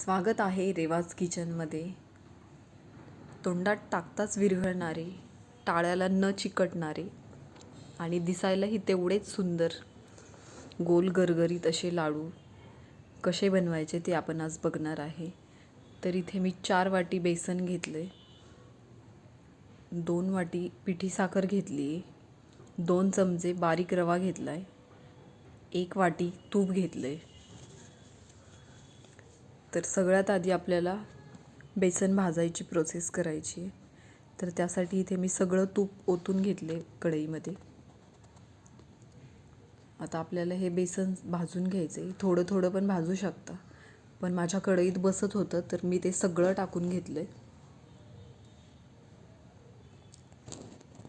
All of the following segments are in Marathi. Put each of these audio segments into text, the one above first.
स्वागत आहे रेवाज किचनमध्ये. तोंडात टाकताच विरघळणारे टाळ्याला न चिकटणारे आणि दिसायलाही तेवढेच सुंदर गोल गरगरीत असे लाडू कसे बनवायचे ते आपण आज बघणार आहे. तर इथे मी चार वाटी बेसन घेतले. दोन वाटी पिठी साखर घेतली. दोन चमचे बारीक रवा घेतला आहे एक वाटी तूप घेतलं आहे तर सगळ्यात आधी आपल्याला बेसन भाजायची प्रोसेस करायची आहे. तर त्यासाठी इथे मी सगळं तूप ओतून घेतले कढईमध्ये. आता आपल्याला हे बेसन भाजून घ्यायचं आहे थोडं थोडं पण भाजू शकता. पण माझ्या कढईत बसत होतं तर मी ते सगळं टाकून घेतलं आहे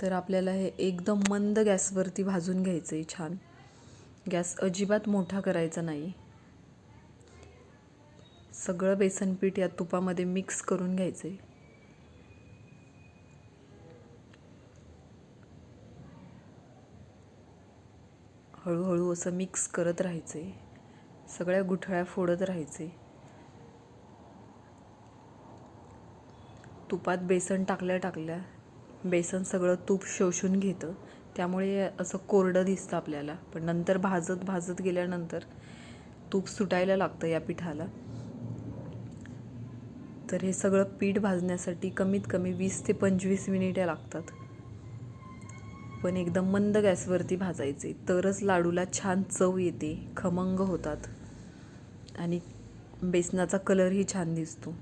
तर आपल्याला हे एकदम मंद गॅसवरती भाजून घ्यायचं आहे छान. गॅस अजिबात मोठा करायचा नाही. सगळं बेसन पीठ या तुपामध्ये मिक्स करून घ्यायचं. आहे हळूहळू असं मिक्स करत राहायचं. आहे सगळ्या गुठळ्या फोडत राहायचे. तुपात बेसन टाकल्या टाकल्या बेसन सगळं तूप शोषून घेतं. त्यामुळे असं कोरडं दिसतं आपल्याला. पण नंतर भाजत भाजत गेल्यानंतर तूप सुटायला लागतं या पिठाला. तर हे सगळं पीठ भाजण्यासाठी कमीत कमी वीस ते पंचवीस मिनिटे लागतात. पण एकदम मंद गॅसवरती भाजायचे तरच लाडूला छान चव येते खमंग होतात. आणि बेसनाचा कलरही छान दिसतो.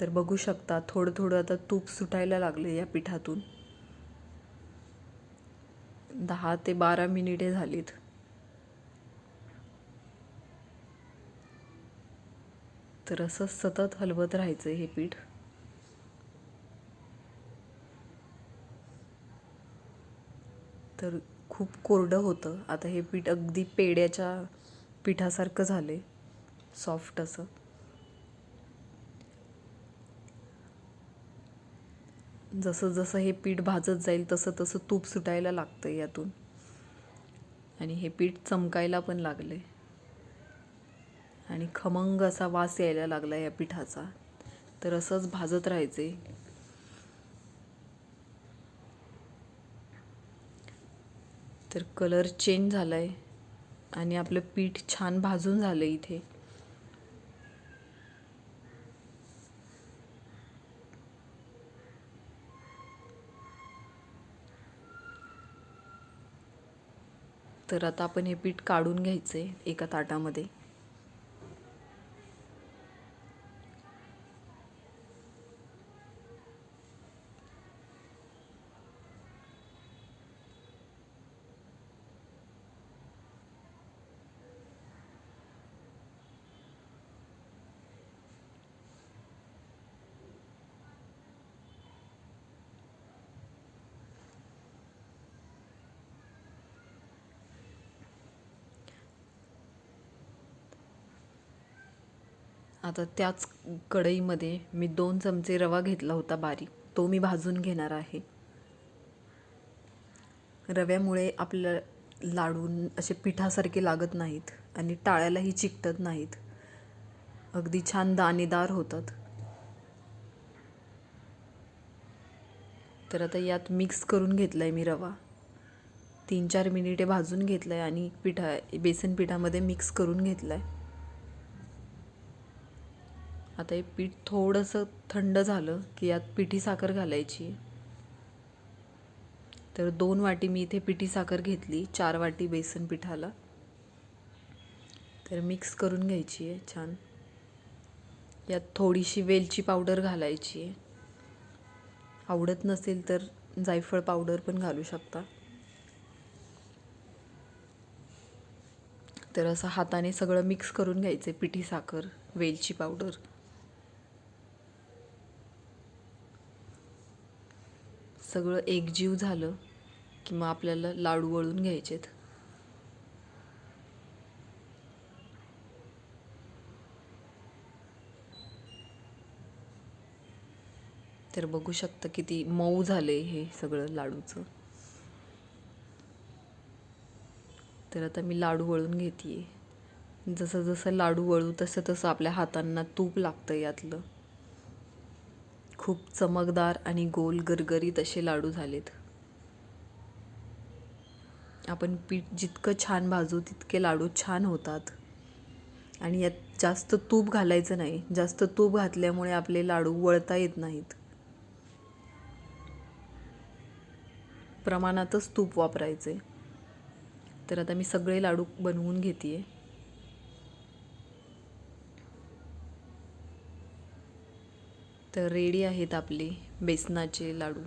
तर बघू शकता थोडं थोडं आता तूप सुटायला लागले या पिठातून. दहा ते बारा मिनिटे झालीत. तर असं सतत हलवत राहायचं हे पीठ. तर खूप कोरडं होतं. आता हे पीठ अगदी पेड्याच्या पिठासारखं झाले सॉफ्ट असं. जसं जसं हे पीठ भाजत जाईल तसं तसं तूप सुटायला लागतं यातून. आणि हे पीठ चमकायला पण लागले आणि खमंग असा वास यायला लागला या पिठाचा. तर असंच भाजत राहायचे. तर कलर चेंज झाला आहे आणि आपलं पीठ छान भाजून झालं इथे. तर आता आपण हे पीठ काढून घ्यायचं आहे एका ताटामध्ये. आता त्याच कढईमध्ये मी दोन चमचे रवा घेतला होता बारीक. तो मी भाजून घेणार आहे. रव्यामुळे आपल्या लाडू असे पिठासारखे लागत नाहीत आणि टाळ्यालाही चिकटत नाहीत. अगदी छान दाणेदार होतात. तर आता यात मिक्स करून घेतला आहे मी रवा. तीन चार मिनिटे भाजून घेतलं आहे आणि पिठा बेसन पिठामध्ये मिक्स करून घेतला आहे आता हे पीठ थोडंसं थंड झालं की यात पिठी साखर घालायची. तर दोन वाटी मी इथे पिठी साखर घेतली चार वाटी बेसन पिठाला. तर मिक्स करून घ्यायची आहे छान. यात थोडीशी वेलची पावडर घालायची आहे. आवडत नसेल तर जायफळ पावडर पण घालू शकता. तर असं हाताने सगळं मिक्स करून घ्यायचं आहे पिठी साखर वेलची पावडर. सगळं एकजीव झालं की मग आपल्याला लाडू वळून घ्यायचेत. तर बघू शकता किती मऊ झाले हे सगळं लाडूचं. तर आता मी लाडू वळून घेते जसं जसं लाडू वळू तसं तसं आपल्या हातांना तूप लागतं यातलं. खूप चमकदार आणि गोल गरगरीत असे लाडू झालेत. आपण पीठ जितकं छान भाजू तितके लाडू छान होतात. आणि यात जास्त तूप घालायचं नाही. जास्त तूप घातल्यामुळे आपले लाडू वळता येत नाहीत. प्रमाणातच तूप वापरायचे. तर आता मी सगळे लाडू बनवून घेते आहे तर रेडी आहेत आपले बेसनाचे लाडू.